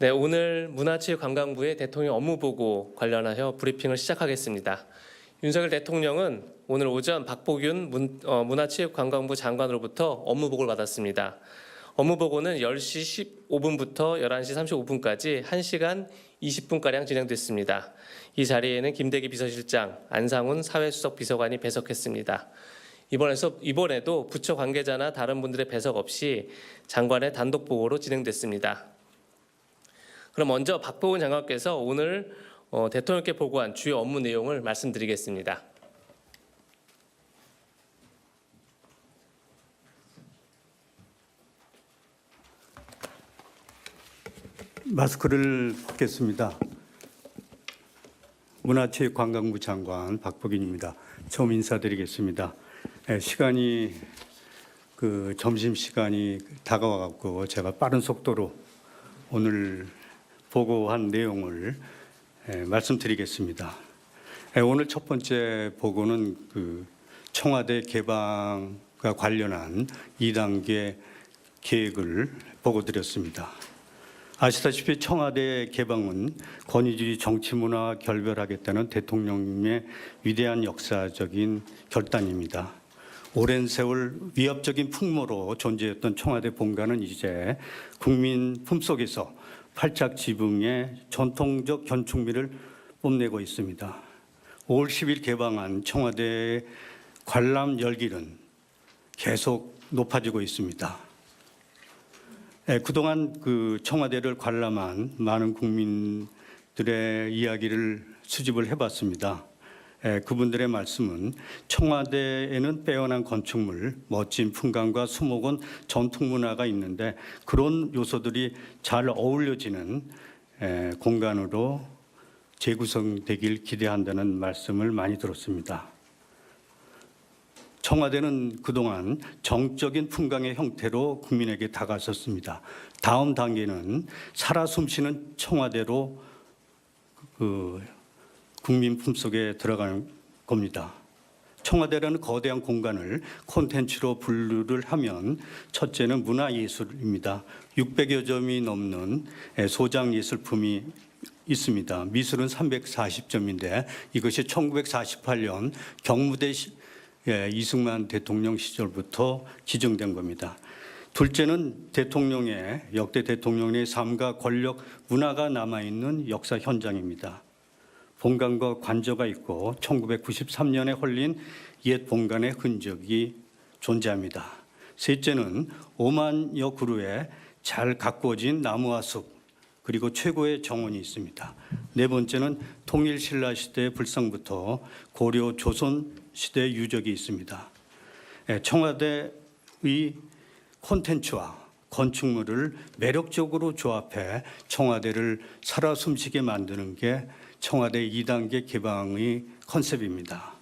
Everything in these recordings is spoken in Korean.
네, 오늘 문화체육관광부의 대통령 업무보고 관련하여 브리핑을 시작하겠습니다. 윤석열 대통령은 오늘 오전 박보균 문, 어, 문화체육관광부 장관으로부터 업무보고를 받았습니다. 업무보고는 10시 15분부터 11시 35분까지 1시간 20분가량 진행됐습니다. 이 자리에는 김대기 비서실장, 안상훈 사회수석 비서관이 배석했습니다. 이번에서 이번에도 부처 관계자나 다른 분들의 배석 없이 장관의 단독 보고로 진행됐습니다. 그럼 먼저 박보훈 장관께서 오늘 어, 대통령께 보고한 주요 업무 내용을 말씀드리겠습니다. 마스크를 벗겠습니다. 문화체육관광부 장관 박복인입니다. 처음 인사드리겠습니다. 예, 시간이 그 점심 시간이 다가와 갖고 제가 빠른 속도로 오늘 보고한 내용을 예, 말씀드리겠습니다. 예, 오늘 첫 번째 보고는 그 청와대 개방과 관련한 2단계 계획을 보고 드렸습니다. 아시다시피 청와대 개방은 권위주의 정치문화 결별하겠다는 대통령님의 위대한 역사적인 결단입니다. 오랜 세월 위협적인 풍모로 존재했던 청와대 본관은 이제 국민 품속에서 팔짝 지붕의 전통적 건축미를 뽐내고 있습니다. 5월 10일 개방한 청와대 관람 열기는 계속 높아지고 있습니다. 예, 그동안 그 청와대를 관람한 많은 국민들의 이야기를 수집을 해봤습니다. 예, 그분들의 말씀은 청와대에는 빼어난 건축물, 멋진 풍광과 수목원 전통 문화가 있는데 그런 요소들이 잘 어울려지는 예, 공간으로 재구성되길 기대한다는 말씀을 많이 들었습니다. 청와대는 그동안 정적인 풍광의 형태로 국민에게 다가섰습니다. 다음 단계는 살아 숨쉬는 청와대로 그 국민 품속에 들어가는 겁니다. 청와대라는 거대한 공간을 콘텐츠로 분류를 하면 첫째는 문화예술입니다. 600여 점이 넘는 소장 예술품이 있습니다. 미술은 340점인데 이것이 1948년 경무대 시- 예, 이승만 대통령 시절부터 지정된 겁니다. 둘째는 대통령의 역대 대통령의 삶과 권력 문화가 남아 있는 역사 현장입니다. 본관과 관저가 있고 1993년에 헐린 옛 본관의 흔적이 존재합니다. 셋째는 5만여 그루의 잘 가꾸어진 나무와 숲 그리고 최고의 정원이 있습니다. 네 번째는 통일 신라 시대 불상부터 고려 조선 시대 유적이 있습니다. 예, 청와대의 콘텐츠와 건축물을 매력적으로 조합해 청와대를 살아 숨쉬게 만드는 게 청와대 2단계 개방의 컨셉입니다.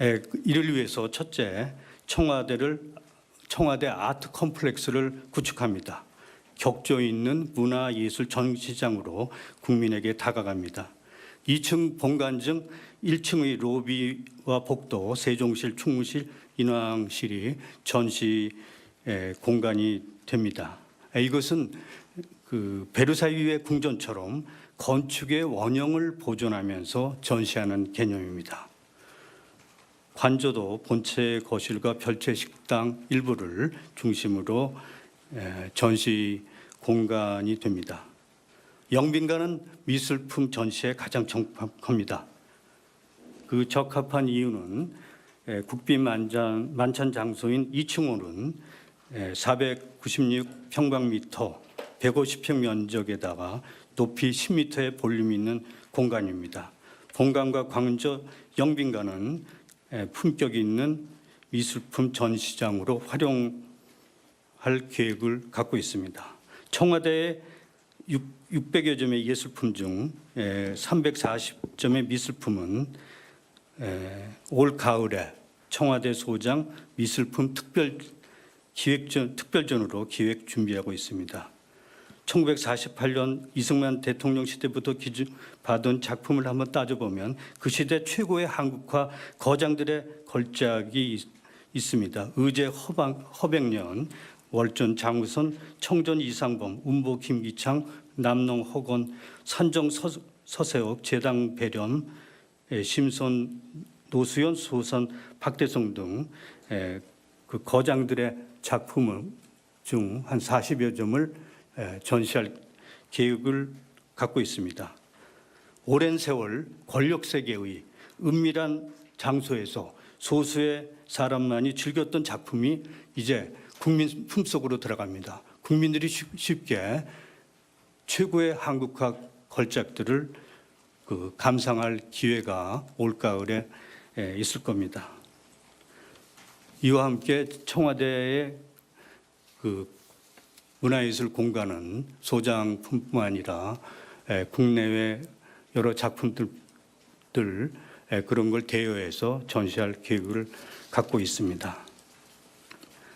예, 이를 위해서 첫째, 청와대를 청와대 아트 컴플렉스를 구축합니다. 격조 있는 문화예술 전시장으로 국민에게 다가갑니다. 2층 본관 중 1층의 로비와 복도, 세종실, 충무실, 인왕실이 전시 에, 공간이 됩니다. 에, 이것은 그 베르사유의 궁전처럼 건축의 원형을 보존하면서 전시하는 개념입니다. 관저도 본체 거실과 별채 식당 일부를 중심으로 에, 전시 공간이 됩니다. 영빈관은 미술품 전시에 가장 적합합니다. 그 적합한 이유는 에, 국빈 만찬, 장소인 2층호는 496 평방미터 150평 면적에다가 높이 10m의 볼륨이 있는 공간입니다. 본관과 광저 영빈관은 에, 품격 있는 미술품 전시장으로 활용할 계획을 갖고 있습니다. 청와대의 600여 점의 예술품 중 340점의 미술품은 에, 올 가을에 청와대 소장 미술품 특별 기획전 특별전으로 기획 준비하고 있습니다. 1948년 이승만 대통령 시대부터 기준 받은 작품을 한번 따져보면 그 시대 최고의 한국화 거장들의 걸작이 있, 있습니다. 의제 허방, 허백년, 월전 장우선 청전 이상범 운보 김기창 남농 허건 산정 서, 서세옥 재당 에, 심선 노수연 소선 박대성 등 에, 그 거장들의 작품 중 한 40여 점을 에, 전시할 계획을 갖고 있습니다. 오랜 세월 권력 세계의 은밀한 장소에서 소수의 사람만이 즐겼던 작품이 이제 국민 품속으로 들어갑니다. 국민들이 쉽- 쉽게 최고의 한국학 걸작들을 그 감상할 기회가 올 가을에 에, 있을 겁니다. 이와 함께 청와대의 그 문화예술 공간은 소장품뿐만 아니라 에, 국내외 여러 작품들 그런 걸 대여해서 전시할 계획을 갖고 있습니다.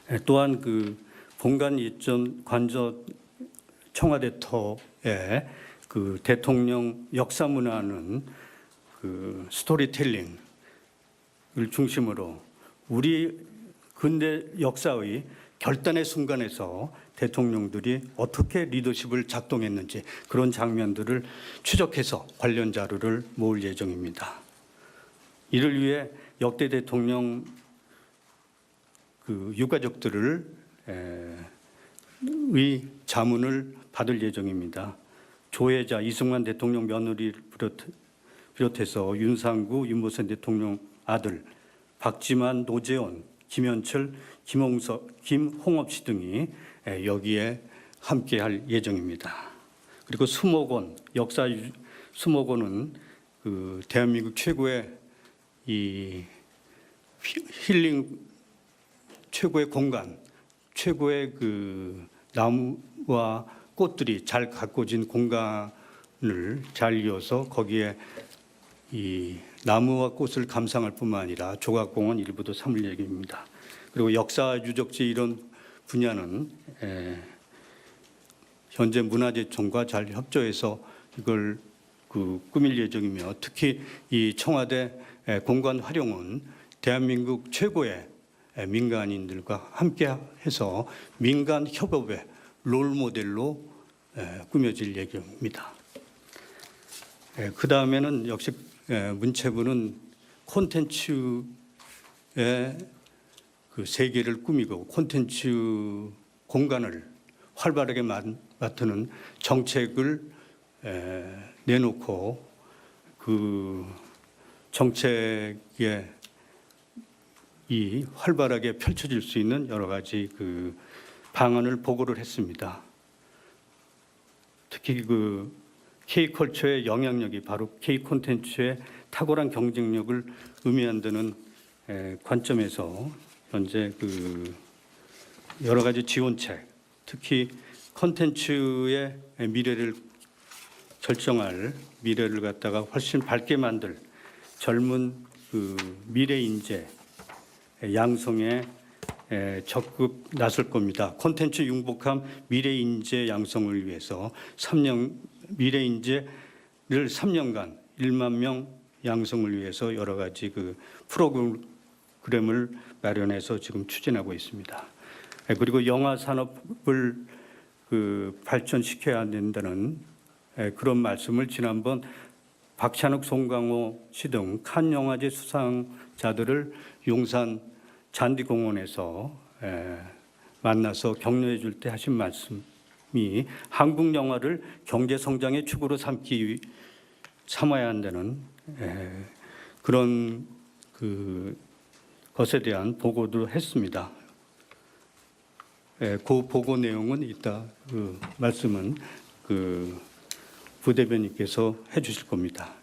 에, 또한 그 본관 이전 관저 청와대터에 그 대통령 역사 문화는 그 스토리텔링을 중심으로 우리 근대 역사의 결단의 순간에서 대통령들이 어떻게 리더십을 작동했는지 그런 장면들을 추적해서 관련 자료를 모을 예정입니다. 이를 위해 역대 대통령 그 유가족들을 에, 의 자문을 받을 예정입니다. 조혜자 이승만 대통령 며느리를 비롯, 비롯해서 윤상구 윤모선 대통령 아들 박지만 노재원 김현철 김홍석 김홍업 씨 등이 에, 여기에 함께할 예정입니다. 그리고 수목원 역사 유- 수목원은 그 대한민국 최고의 이 히- 힐링 최고의 공간, 최고의 그 나무와 꽃들이 잘 가꿔진 공간을 잘 이어서 거기에 이 나무와 꽃을 감상할 뿐만 아니라 조각공원 일부도 삼을 예정입니다. 그리고 역사 유적지 이런 분야는 에, 현재 문화재청과 잘 협조해서 이걸 그 꾸밀 예정이며 특히 이 청와대 에, 공간 활용은 대한민국 최고의 에, 민간인들과 함께 해서 민간 협업의 롤 모델로 에, 꾸며질 예정입니다. 그 다음에는 역시 에, 문체부는 콘텐츠의 그 세계를 꾸미고 콘텐츠 공간을 활발하게 맡- 맡는 정책을 에, 내놓고 그 정책에 이 활발하게 펼쳐질 수 있는 여러 가지 그 방안을 보고를 했습니다. 특히 그 K 컬처의 영향력이 바로 K 콘텐츠의 탁월한 경쟁력을 의미한다는 에, 관점에서 현재 그 여러 가지 지원책, 특히 콘텐츠의 미래를 결정할 미래를 갖다가 훨씬 밝게 만들 젊은 그 미래 인재 양성에 에, 적극 나설 겁니다. 콘텐츠 융복함 미래 인재 양성을 위해서 3년 미래 인재를 3년간 1만 명 양성을 위해서 여러 가지 그 프로그램을 마련해서 지금 추진하고 있습니다. 에, 그리고 영화 산업을 그 발전시켜야 된다는 에, 그런 말씀을 지난번 박찬욱, 송강호 씨 등 칸 영화제 수상자들을 용산 잔디공원에서 에, 만나서 격려해 줄 때 하신 말씀 이 한국 영화를 경제 성장의 축으로 삼기 위- 삼아야 한다는 에, 그런 그 것에 대한 보고도 했습니다. 에, 그 보고 내용은 이따 그 말씀은 그 부대변인께서 해주실 겁니다.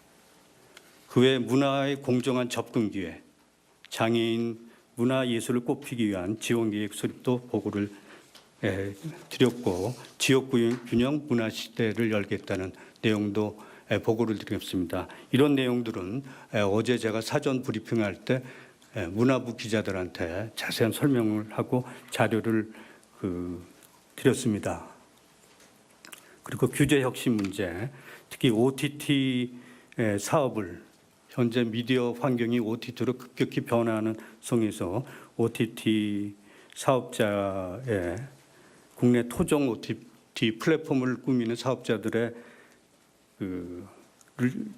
그 외 문화의 공정한 접근 기회, 장애인 문화 예술을 꼽히기 위한 지원 계획 수립도 보고를 에, 드렸고 지역 균형- 문화 시대를 열겠다는 내용도 에, 보고를 드렸습니다. 이런 내용들은 에, 어제 제가 사전 브리핑할 때 에, 문화부 기자들한테 자세한 설명을 하고 자료를 그 드렸습니다. 그리고 규제 혁신 문제, 특히 OTT 의 사업을 현재 미디어 환경이 OTT로 급격히 변화하는 속에서 OTT 사업자의 국내 토종 OTT 플랫폼을 꾸미는 사업자들의 그를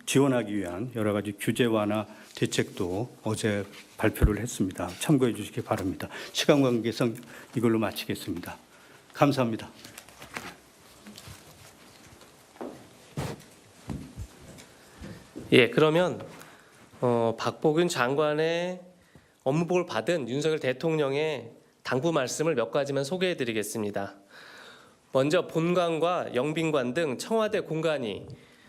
지원하기 위한 여러 가지 규제 완화 대책도 어제 발표를 했습니다. 참고해 주시기 바랍니다. 시간 관계상 이걸로 마치겠습니다. 감사합니다. 예, 그러면 어, 박보균 장관의 업무보고를 받은 윤석열 대통령의 당부 말씀을 몇 가지만 소개해 드리겠습니다. 먼저 본관과 영빈관 등 청와대 공간이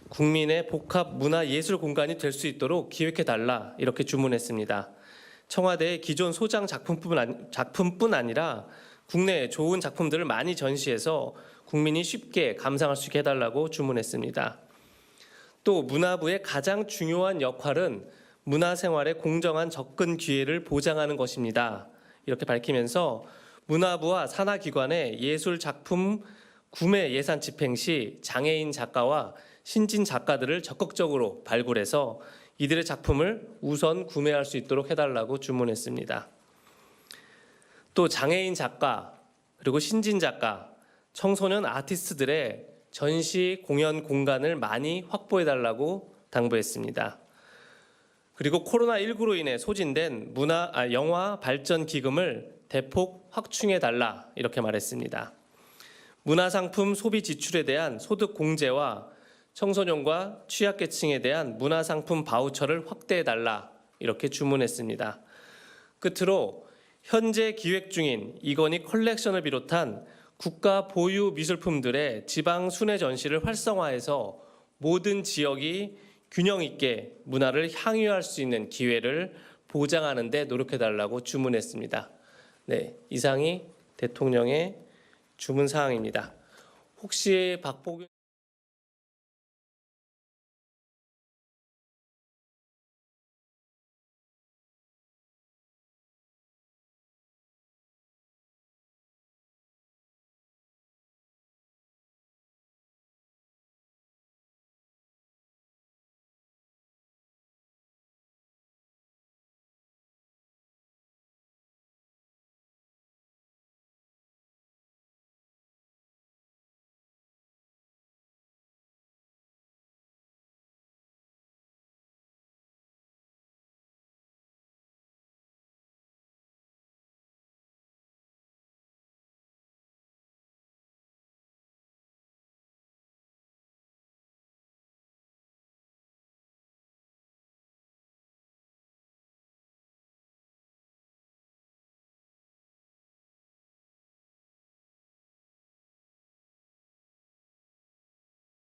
국민의 복합 문화 예술 공간이 될 수 있도록 기획해 달라 이렇게 주문했습니다. 청와대의 기존 소장 작품뿐, 아니, 작품뿐 아니라 국내에 좋은 작품들을 많이 전시해서 국민이 쉽게 감상할 수 있게 해달라고 주문했습니다. 또 문화부의 가장 중요한 역할은 문화생활의 공정한 접근 기회를 보장하는 것입니다. 이렇게 밝히면서 문화부와 산하기관의 예술 작품 구매 예산 집행 시 장애인 작가와 신진 작가들을 적극적으로 발굴해서 이들의 작품을 우선 구매할 수 있도록 해달라고 주문했습니다. 또 장애인 작가 그리고 신진 작가, 청소년 아티스트들의 전시 공연 공간을 많이 확보해 달라고 당부했습니다. 그리고 코로나19로 인해 소진된 문화 아, 영화 발전 기금을 대폭 확충해 달라 이렇게 말했습니다. 문화 상품 소비 지출에 대한 소득 공제와 청소년과 취약계층에 대한 문화 상품 바우처를 확대해 달라 이렇게 주문했습니다. 끝으로 현재 기획 중인 이건희 컬렉션을 비롯한 국가 보유 미술품들의 지방 순회 전시를 활성화해서 모든 지역이 균형 있게 문화를 향유할 수 있는 기회를 보장하는 데 노력해 달라고 주문했습니다. 네, 이상이 대통령의 주문 사항입니다. 혹시 박보균